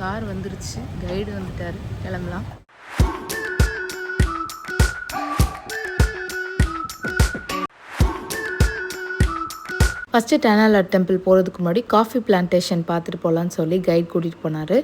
Car வந்துருச்சு. Guide வந்துட்டாரு. கிளம்பலாம். ஃபஸ்ட்டு டேனாலா டெம்பிள் போகிறதுக்கு முன்னாடி காஃபி பிளான்டேஷன் பார்த்துட்டு போகலான்னு சொல்லி கைட் கூட்டிகிட்டு போனார்.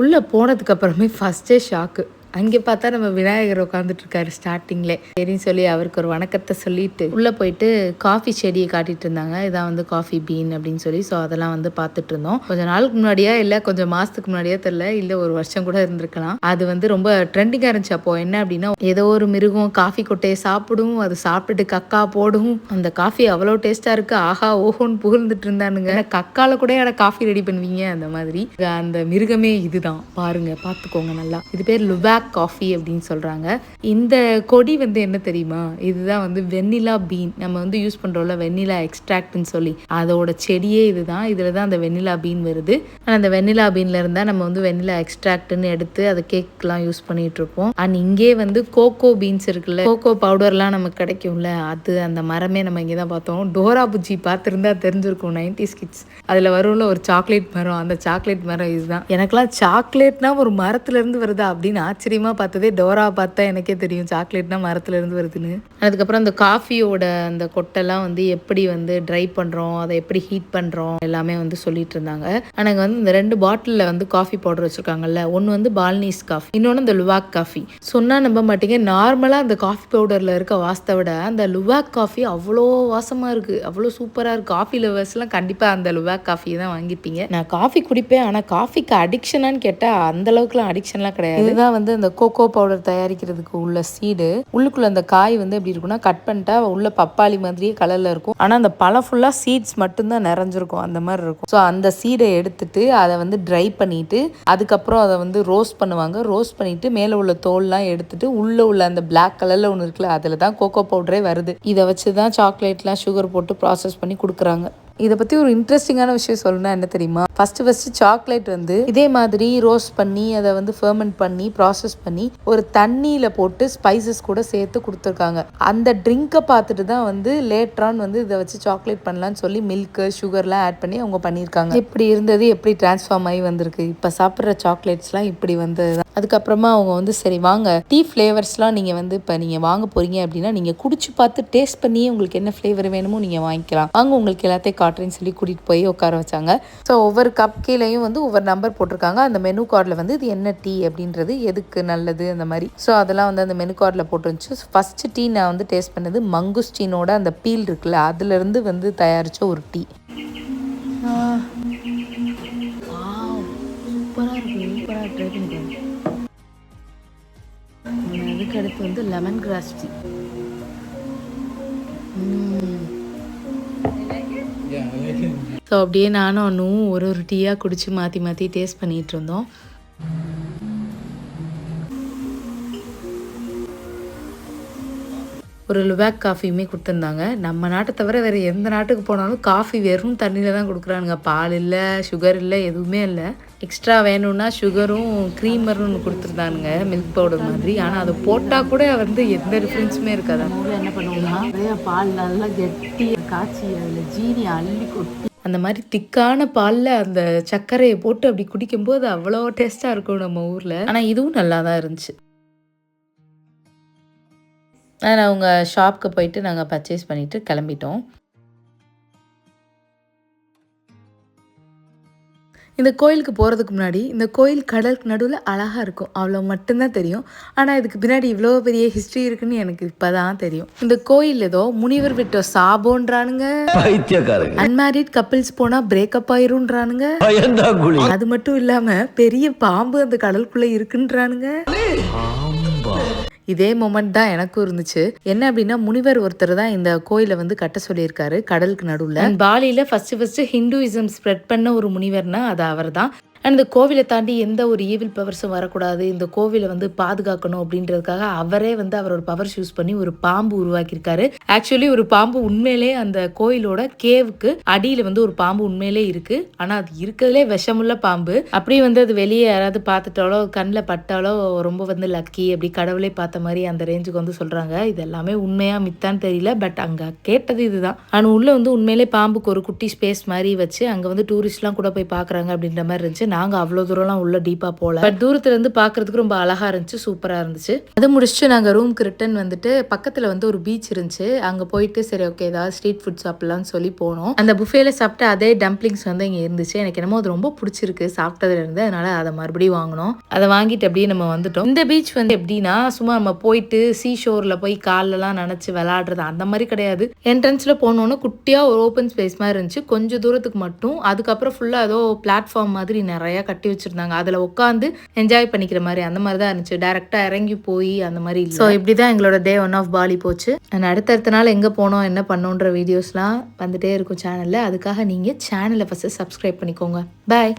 உள்ளே போனதுக்கப்புறமே ஃபஸ்ட்டே ஷாக்கு அங்கே பார்த்தா நம்ம விநாயகர் உட்காந்துட்டு இருக்காரு ஸ்டார்டிங்லே சரின்னு சொல்லி அவருக்கு ஒரு வணக்கத்தை சொல்லிட்டு உள்ளே போயிட்டு காஃபி செடியை காட்டிட்டு இருந்தாங்க. இதான் வந்து காஃபி பீன் அப்படின்னு சொல்லி. ஸோ அதெல்லாம் வந்து பார்த்துட்டு இருந்தோம் கொஞ்சம் நாளுக்கு முன்னாடியா இல்லை கொஞ்சம் மாதத்துக்கு முன்னாடியே தெரில இல்லை ஒரு வருஷம் கூட இருந்திருக்கலாம். அது வந்து ரொம்ப ட்ரெண்டிங்காக இருந்துச்சு. அப்போ என்ன அப்படின்னா ஏதோ ஒரு மிருகம் காஃபி கொட்டையை சாப்பிடும். அது சாப்பிட்டுட்டு கக்கா போடும். அந்த காஃபி அவ்வளோ டேஸ்ட்டாக இருக்கு. ஆஹா ஓஹோன்னு புகழ்ந்துட்டு இருந்தானுங்க. கக்கால கூட யார காஃபி ரெடி பண்ணுவீங்க? அந்த மாதிரி. அந்த மிருகமே இதுதான். பாருங்க பார்த்துக்கோங்க நல்லா. இது பேர் பிளாக் காஃபி அப்படின்னு சொல்றாங்க. இந்த கொடி வந்து என்ன தெரியுமா? இதுதான் வந்து வெண்ணிலா பீன் நம்ம வந்து யூஸ் பண்றோம்ல வெண்ணிலா எக்ஸ்ட்ராக்ட்னு சொல்லி. அதோட செடியே இதுதான். இதில் தான் அந்த வெண்ணிலா பீன் வருது. ஆனா அந்த வெண்ணிலா பீன்ல இருந்தா நம்ம வந்து வெண்ணிலா எக்ஸ்ட்ராக்ட்னு எடுத்து அதை கேக்லாம் யூஸ் பண்ணிட்டு இருப்போம். அண்ட் இங்கே வந்து கோகோ பீன்ஸ் இருக்குல்ல கோகோ பவுடர்லாம் நமக்கு கிடைக்கும்ல அது அந்த மரமே நம்ம இங்கே தான் பார்த்தோம். டோரா புஜ்ஜி பார்த்துருந்தா தெரிஞ்சிருக்கும் நைன்டிஸ் கிட்ஸ் அதில் வரும்ல ஒரு சாக்லேட் மரம். அந்த சாக்லேட் மரம் இதுதான். எனக்கெல்லாம் சாக்லேட்னா ஒரு மரத்துல இருந்து வருதா அப்படின்னு ஆச்சரியமா பார்த்ததே டோரா பார்த்தா எனக்கே தெரியும் சாக்லேட்னா மரத்துல இருந்து வருதுன்னு. அதுக்கப்புறம் அந்த காஃபியோட அந்த கொட்டெல்லாம் வந்து எப்படி வந்து ட்ரை பண்றோம் அதை எப்படி ஹீட் பண்றோம் எல்லாமே வந்து சொல்லிட்டு இருந்தாங்க. எனக்கு வந்து இந்த ரெண்டு பாட்டிலில் வந்து காஃபி பவுடர் வச்சிருக்காங்கல்ல ஒன்று வந்து பால்னீஸ் காஃபி இன்னொன்று இந்த லுவாக் காஃபி சொன்னா நம்ப மாட்டீங்க நார்மலாக அந்த காஃபி பவுடரில் இருக்க வாசத்தை விட அந்த லுவாக் காஃபி அவ்வளோ வாசமாக இருக்குது அவ்வளோ சூப்பராக இருக்குது காஃபி லவர்ஸ்லாம் கண்டிப்பாக அந்த லுவாக் காஃபி தான் வாங்கியிருப்பீங்க நான் காஃபி குடிப்பேன் ஆனால் காஃபிக்கு அடிக்ஷனான்னு கேட்டால் அந்த அளவுக்குலாம் அடிக்ஷன்லாம் கிடையாது. இதுதான் வந்து அந்த கோகோ பவுடர் தயாரிக்கிறதுக்கு உள்ள சீடு உள்ளுக்குள்ள அந்த காய் வந்து எப்படி இருக்கும்னா கட் பண்ணிட்டா உள்ள பப்பாளி மாதிரியே கலரில் இருக்கும். ஆனால் அந்த பழம் ஃபுல்லாக சீட்ஸ் மட்டும்தான் நிறைஞ்சிருக்கும். அந்த மாதிரி இருக்கும். ஸோ அந்த சீடை எடுத்துட்டு அதை வந்து ட்ரை பண்ணிட்டு அதுக்கப்புறம் அதை வந்து ரோஸ்ட் பண்ணுவாங்க. ரோஸ்ட் பண்ணிட்டு மேலே உள்ள தோல்லாம் எடுத்துட்டு உள்ள உள்ள அந்த பிளாக் கலர்ல ஒன்று இருக்குல்ல அதில் தான் கோகோ பவுடரே வருது. இதை வச்சு தான் சாக்லேட்லாம் சுகர் போட்டு ப்ராசஸ் பண்ணி கொடுக்குறாங்க. இதை பற்றி ஒரு இன்ட்ரெஸ்டிங்கான விஷயம் சொல்லணும்னா என்ன தெரியுமா? ஃபஸ்ட்டு ஃபஸ்ட்டு சாக்லேட் வந்து இதே மாதிரி ரோஸ்ட் பண்ணி அதை வந்து ஃபெர்மெண்ட் பண்ணி ப்ராசஸ் பண்ணி ஒரு தண்ணியில் போட்டு ஸ்பைசஸ் கூட சேர்த்து கொடுத்துருக்காங்க. அந்த ட்ரிங்கை பார்த்துட்டு தான் வந்து லேட்ரான் வந்து இதை வச்சு சாக்லேட் பண்ணலான்னு சொல்லி மில்க்கு சுகர்லாம் ஆட் பண்ணி அவங்க பண்ணியிருக்காங்க. இப்படி இருந்தது எப்படி டிரான்ஸ்ஃபார்ம் ஆகி வந்திருக்கு? இப்போ சாப்பிட்ற சாக்லேட்ஸ்லாம் இப்படி வந்தது தான் அதுக்கப்புறமா அவங்க வந்து சரி வாங்க. டீ ஃப்ளேவர்ஸ்லாம் நீங்கள் வந்து இப்போ நீங்கள் வாங்க போகிறீங்க அப்படின்னா நீங்கள் குடிச்சு பார்த்து டேஸ்ட் பண்ணியே உங்களுக்கு என்ன ஃப்ளேவர் வேணுமோ நீங்கள் வாங்கிக்கலாம். வாங்க உங்களுக்கு எல்லாத்தையும் காட்டுறேன்னு சொல்லி கூட்டிகிட்டு போய் உட்கார வச்சாங்க. ஸோ ஒவ்வொரு கப் கீழேயும் வந்து ஒவ்வொரு நம்பர் போட்டிருக்காங்க. அந்த மெனு கார்டில் வந்து இது என்ன டீ அப்படின்றது எதுக்கு நல்லது அந்த மாதிரி. ஸோ அதெல்லாம் வந்து அந்த மெனு கார்டில் போட்டுருந்துச்சு. ஃபஸ்ட்டு டீ நான் வந்து டேஸ்ட் பண்ணது மங்குஸ்டீனோட அந்த பீல் இருக்குல்ல அதுலேருந்து வந்து தயாரித்த ஒரு டீ சூப்பராக இருக்கு. சூப்பராக ட்ரை பண்ணிக்கிறேன் அதுக்கு அடுத்து வந்து லெமன் கிராஸ் டீ ஸோ அப்படியே நானும் ஒன்றும் ஒரு ஒரு டீயாக குடித்து மாற்றி மாற்றி டேஸ்ட் பண்ணிகிட்டு இருந்தோம். ஒரு லுவாக் காஃபியுமே கொடுத்துருந்தாங்க. நம்ம நாட்டை தவிர வேறு எந்த நாட்டுக்கு போனாலும் காஃபி வெறும் தண்ணியில் தான் கொடுக்குறானுங்க. பால் இல்லை சுகர் இல்லை எதுவுமே இல்லை. எக்ஸ்ட்ரா வேணும்னா சுகரும் க்ரீமரும் ஒன்று கொடுத்துருந்தானுங்க மில்க் பவுடர் மாதிரி. ஆனால் அதை போட்டால் கூட வந்து எந்த டிஃப்ரென்ஸுமே இருக்காது. என்ன பண்ணுவோம்னா பால் நல்லா கெட்டி காய்ச்சி அதில் ஜீனி அள்ளி கொட்டி அந்த மாதிரி திக்கான பாலில் அந்த சர்க்கரையை போட்டு அப்படி குடிக்கும்போது அவ்வளோ டேஸ்ட்டாக இருக்கும் நம்ம ஊரில். ஆனால் இதுவும் நல்லா தான் இருந்துச்சு. நான் அவங்க ஷாப்க்கு போயிட்டு நாங்கள் பர்ச்சேஸ் பண்ணிட்டு கிளம்பிட்டோம். இந்த கோயிலுக்கு போகிறதுக்கு முன்னாடி இந்த கோயில் கடலுக்கு நடுவில் அழகாக இருக்கும். அவ்வளோ மட்டும்தான் தெரியும். ஆனால் இதுக்கு பின்னாடி இவ்வளோ பெரிய ஹிஸ்ட்ரி இருக்குன்னு எனக்கு இப்போ தான் தெரியும். இந்த கோயில் ஏதோ முனிவர் விட்ட சாபோன்றானுங்க. அன்மேரிட் கப்பிள்ஸ் போனால் பிரேக்கப் குழி அது மட்டும் இல்லாம பெரிய பாம்பு அந்த கடலுக்குள்ள இருக்குன்றானுங்க. இதே மொமெண்ட் தான் எனக்கும் இருந்துச்சு. என்ன அப்படின்னா முனிவர் ஒருத்தர் தான் இந்த கோயிலை வந்து கட்ட சொல்லியிருக்காரு கடலுக்கு நடுவுல. பாலியில ஃபர்ஸ்ட் ஃபர்ஸ்ட் ஹிந்துவிசம் ஸ்ப்ரெட் பண்ண ஒரு முனிவர்னா அது அவர் தான் அண்ட் இந்த கோவிலை தாண்டி எந்த ஒரு ஈவில் பவர்ஸும் வரக்கூடாது. இந்த கோவிலை வந்து பாதுகாக்கணும் அப்படின்றதுக்காக அவரே வந்து அவரோட பவர்ஸ் யூஸ் பண்ணி ஒரு பாம்பு உருவாக்கியிருக்காரு. ஆக்சுவலி ஒரு பாம்பு உண்மையிலே அந்த கோயிலோட கேவுக்கு அடியில் வந்து ஒரு பாம்பு உண்மையிலே இருக்கு. ஆனால் அது இருக்கிறதுலே விஷமுள்ள பாம்பு. அப்படியே வந்து அது வெளியே யாராவது பார்த்துட்டாலோ கண்ணில் பட்டாலோ ரொம்ப வந்து லக்கி அப்படி கடவுளே பார்த்த மாதிரி அந்த ரேஞ்சுக்கு வந்து சொல்கிறாங்க இது எல்லாமே உண்மையாக மித்தான்னு தெரியல. பட் அங்கே கேட்டது இதுதான். ஆனால் உள்ளே வந்து உண்மையிலே பாம்புக்கு ஒரு குட்டி ஸ்பேஸ் மாதிரி வச்சு அங்கே வந்து டூரிஸ்ட்லாம் கூட போய் பார்க்குறாங்க அப்படின்ற மாதிரி இருந்துச்சு. நாங்கள் அவ்வளோ தூரம்லாம் உள்ள டீப்பாக போகல பட் தூரத்துல இருந்து பார்க்கறதுக்கு ரொம்ப அழகா இருந்துச்சு சூப்பராக இருந்துச்சு. அதை முடிச்சுட்டு நாங்கள் ரூம்க்கு ரிட்டர்ன் வந்துட்டு பக்கத்தில் வந்து ஒரு பீச் இருந்துச்சு. அங்கே போயிட்டு சரி ஓகே ஏதாவது ஸ்ட்ரீட் ஃபுட் சாப்பிடலாம்னு சொல்லி போனோம். அந்த புஃபேல சாப்பிட்டு அதே டம்ப்ளிங்ஸ் வந்து இங்கே இருந்துச்சு. எனக்கு என்னமோ அது ரொம்ப பிடிச்சிருக்கு சாப்பிட்டதுல இருந்து. அதனால அதை மறுபடியும் வாங்கினோம். அதை வாங்கிட்டு அப்படியே நம்ம வந்துட்டோம். இந்த பீச் வந்து எப்படின்னா சும்மா நம்ம போயிட்டு சீ ஷோரில் போய் கால்லலாம் நினச்சி விளாடுறது அந்த மாதிரி கிடையாது. என்ட்ரன்ஸில் போனோன்னு குட்டியாக ஒரு ஓப்பன் ஸ்பேஸ் மாதிரி இருந்துச்சு. கொஞ்சம் தூரத்துக்கு மட்டும். அதுக்கப்புறம் ஃபுல்லாக ஏதோ பிளாட்ஃபார்ம் மாதிரி நிறைய கட்டி வச்சிருந்தாங்க. அதில் உட்காந்து என்ஜாய் பண்ணிக்கிற மாதிரி அந்த மாதிரி தான் இருந்துச்சு. டேரெக்டாக இறங்கி போய் அந்த மாதிரி ஸோ இப்படி தான் எங்களோட டே ஒன் ஆஃப் பாலி போச்சு. அண்ட் அடுத்தடுத்த நாள் எங்கே போனோம் என்ன பண்ணோன்ற வீடியோஸ்லாம் வந்துட்டே இருக்கும் சேனலில் அதுக்காக நீங்கள் சேனலை ஃபஸ்ட்டு சப்ஸ்கிரைப் பண்ணிக்கோங்க. பாய்